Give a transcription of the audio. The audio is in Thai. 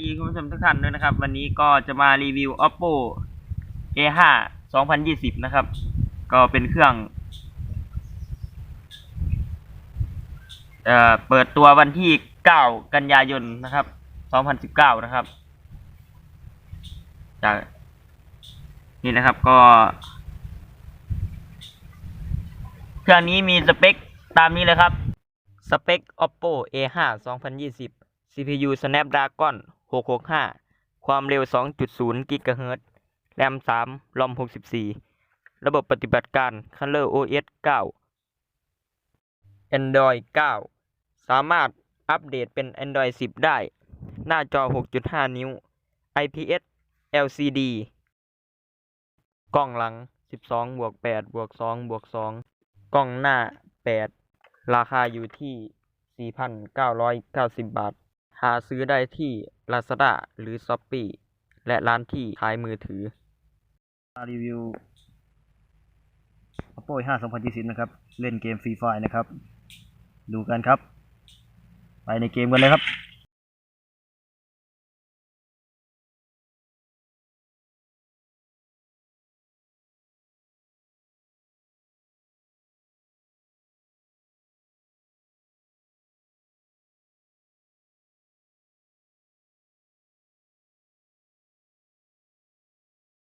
ดีคุณผู้ชมทุกท่านด้วยนะครับ วันนี้ก็จะมารีวิว oppo a5 2020 นะครับ ก็เป็นเครื่องเอ่อเปิดตัววันที่ 9 กันยายนนะครับ 2019 นะครับจากนี่นะครับก็ เครื่องนี้มีสเปคตามนี้เลยครับ สเปค oppo a5 2020 CPU snapdragon 665 ความเร็ว 2.0 GHz แรม3 ROM 64 ระบบปฏิบัติการ Color OS 9 Android 9 สามารถอัปเดตเป็น Android 10 ได้ หน้าจอ 6.5 นิ้ว IPS LCD กล้องหลัง 12 บวก 8 บวก 2 บวก 2 กล้องหน้า 8 ราคาอยู่ที่ 4,990 บาท หาซื้อได้ที่ Lazada หรือ Shopee และร้านที่ขายมือถือ มารีวิว oppo 5 2020 นะครับ เล่นเกมฟรีไฟนะครับ ดูกันครับ ไปในเกมกันเลยครับ